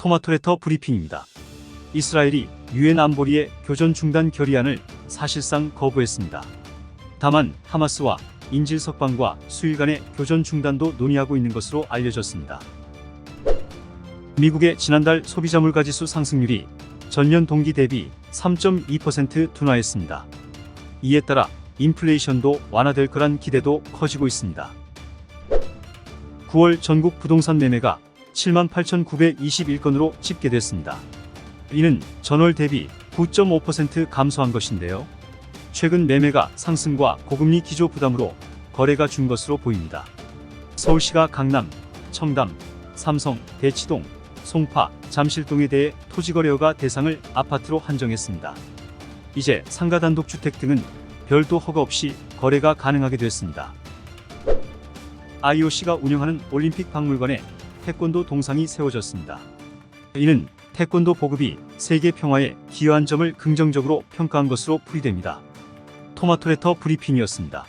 토마토레터 브리핑입니다. 이스라엘이 유엔 안보리의 교전 중단 결의안을 사실상 거부했습니다. 다만 하마스와 인질 석방과 수일 간의 교전 중단도 논의하고 있는 것으로 알려졌습니다. 미국의 지난달 소비자 물가지수 상승률이 전년 동기 대비 3.2% 둔화했습니다. 이에 따라 인플레이션도 완화될 거란 기대도 커지고 있습니다. 9월 전국 부동산 매매가 78,921건으로 집계됐습니다. 이는 전월 대비 9.5% 감소한 것인데요. 최근 매매가 상승과 고금리 기조 부담으로 거래가 준 것으로 보입니다. 서울시가 강남, 청담, 삼성, 대치동, 송파, 잠실동에 대해 토지거래허가 대상을 아파트로 한정했습니다. 이제 상가 단독주택 등은 별도 허가 없이 거래가 가능하게 됐습니다. IOC가 운영하는 올림픽 박물관에 태권도 동상이 세워졌습니다. 이는 태권도 보급이 세계 평화에 기여한 점을 긍정적으로 평가한 것으로 풀이됩니다. 토마토레터 브리핑이었습니다.